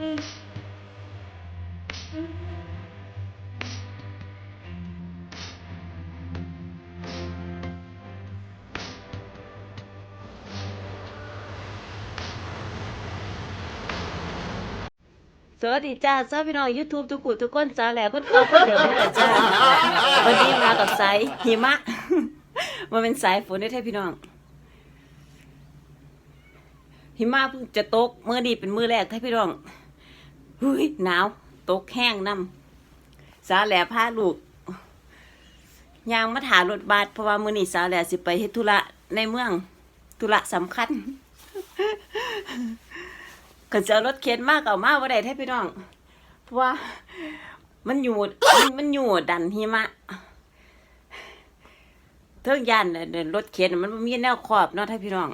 สวัสดีจ้าเจ้าพี่น้องยูทูบทุกคนทุกคนจ้าแหล้วคนเก่าคนเดิมนี่แหละจ้าวันนี้มากับสายหิมะ มันเป็นสายฝนได้อแท้พี่น้อง หิมะเพิ่งจะตกเมื่อดีเป็นมือแรกแท้พี่น้อง หุยหนาวตกแห้งน้ำสาวแหล่พาลูกยางมาถารถบัสเพราะว่ามือนี้สาวแหล่สิไปเฮ็ดธุระในเมืองธุระสำคัญก็จะเอารถเข็นมากเอามาว่าได้แท้พี่น้อง เพราะว่ามันอยู่มันมันอยู่ดันหิมะเทิงยันน่ะเดินรถเข็นน่ะมันบ่มีแนวขอบเนาะท่านพี่น้อง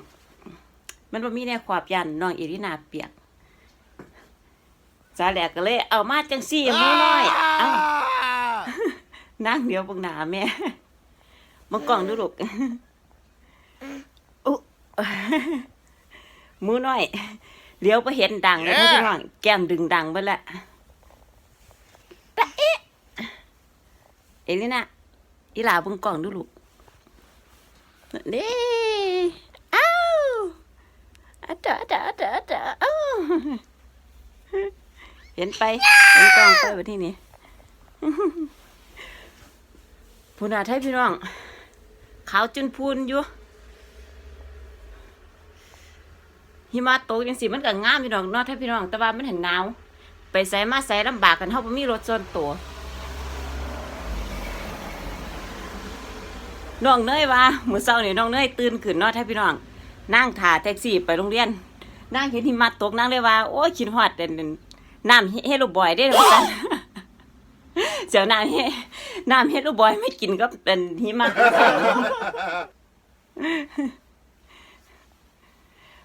มันบ่มีแนวขอบยันน้องเอรินาเปียก สาแหลกก็เลย เอามาจังซี่หมูน้อยเอ้านั่งเดี๋ยวเบิ่งหน้าแม่มากล่องดูลูกอุ๊มือน้อยเลี้ยวไปเห็นดังเลยพี่น้องแก้มดึงดังไปละตะเอ๊ะเอลิน่ะอีหลาเบิ่งกล่องดูลูกนี่อ้าวอะเดอะอะเดอะอะเดอะอะเดอะอ้าว เห็นไป เห็นกล่องไปแบบที่นี่พูนาไทยพี่น้อง ขาวจนพูนอยู่ หิมะตกจังสิมันก็งามพี่น้องนาะถ้พี่น้อง แต่ว่ามันเห็นหนาว ไปใส่มาใส่ลำบากกันเฮาบ่มีรถส่วนตัว น้องเนยว่ามื้อเช้านี่น้องเนยตื่นขึ้นนาะถ้พี่น้อง นั่งถ่าแท็กซี่ไปโรงเรียน นั่งเห็นหิมะตกนั่งเลยว่า โอ้ยคิดฮอดเด่น น้ำเฮโลบอยได้อว่าซั่นเสียวน้ำเฮน้ำเฮโลบอยไม่กินก็เป็นหิมะ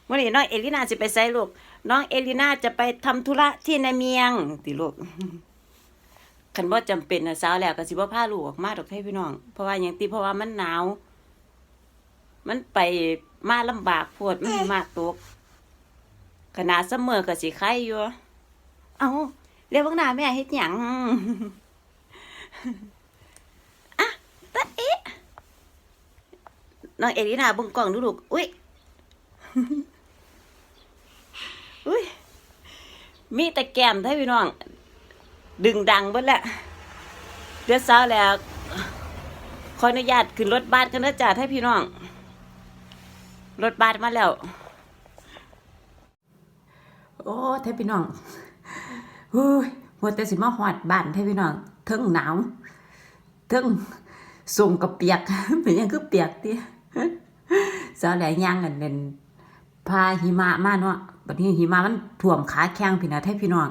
วันนี้น้องเอลินาจะไปไซลูก น้องเอลินาจะไปทำธุระที่ในเมียงติลูกคันว่าจำเป็นนะสาวแล้วก็สิบ่พาลูกออกมาดอกให้พี่น้อง เพราะว่าอย่างที่เพราะว่ามันหนาว มันไปมาลำบากโพดมันมากตกขนาดเสมอก็สิไข่อยู่ เอาเรียกว่านาแม่เฮ็ดหยังอะตะเอ๊ะน้องเอลินาเบิ่งกล้องดูลูกอุ้ยอุ้ยมีแต่แก้มให้พี่น้อง ดึงดังเบิดแหละเดือดเช้าแล้วขออนุญาตขึ้นรถบัสกันนะจ๊ะให้พี่น้อง รถบัสมาแล้ว โอ้เทพี่น้อง ฮ้ยมัวแต่สิมาหอดบ้านเทพี่น้องเทิงหนาวเทิงส่งกับเปียกเป็นยังคือเปียกเติสาวแหลย่างกันเป็นพาหิมะมาเนาะบัดนี้หิมะมันท่วมขาแข้งพี่นะให้พี่น้อง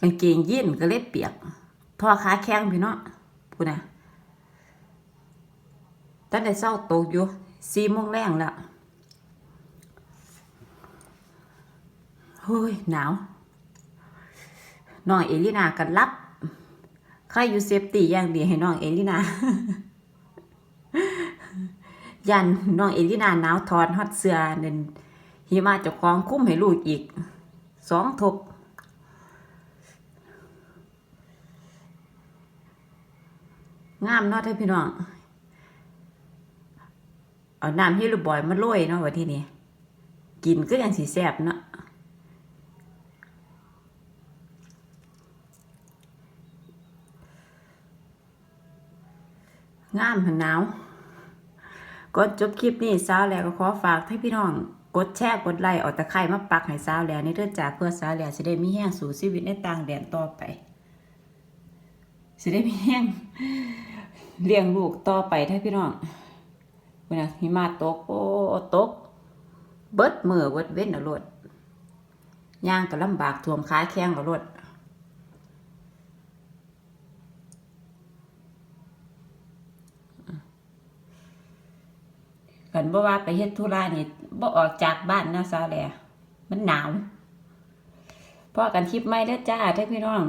กางเกงยีนก็เล็ดเปียกทอขาแข้งพี่เนาะพูดนะตั้งแต่เช้าตกอยู่สี่โมงแรงแล้ว เฮ้ยหนาวน้องเอลินากันรับใครอยู่เซฟตี้อย่างดีให้น้องเอลินายันน้องเอลินาหนาวถอดฮอดเสื้อนั่นหิมะเจ้าของคุ้มให้ลูกอีกสองทบงามเนาะท่านพี่น้อง เอาน้ำเฮลูกบอยมาโรยเนาะว่าที่นี่กินก็ยังสีแสบเนาะ งามหันหนาวก่อนจบคลิปนี้สาวแหลก็ขอฝากให้พี่น้อง กดแชร์กดไลค์เอาตะไคร่มาปักให้สาวแหลในเรื่องจากเพื่อสาวแหลสิได้มีแห้งสู่ชีวิตในต่างแดนต่อไปสิได้มีแห้งเลี้ยงลูกต่อไปถ้าพี่น้องเวลาหิมะตกโอ้ตก เบิดมือเบิดเว้นอารถย่างก็ลำบากท่วมขาแข้งอารถ กันบ่ว่าไปเฮ็ดธุระนี่บ่ออกจากบ้านนะซาแลมันหนาวพอกันคลิปไม่ได้อจ้าท่านพี่น้อง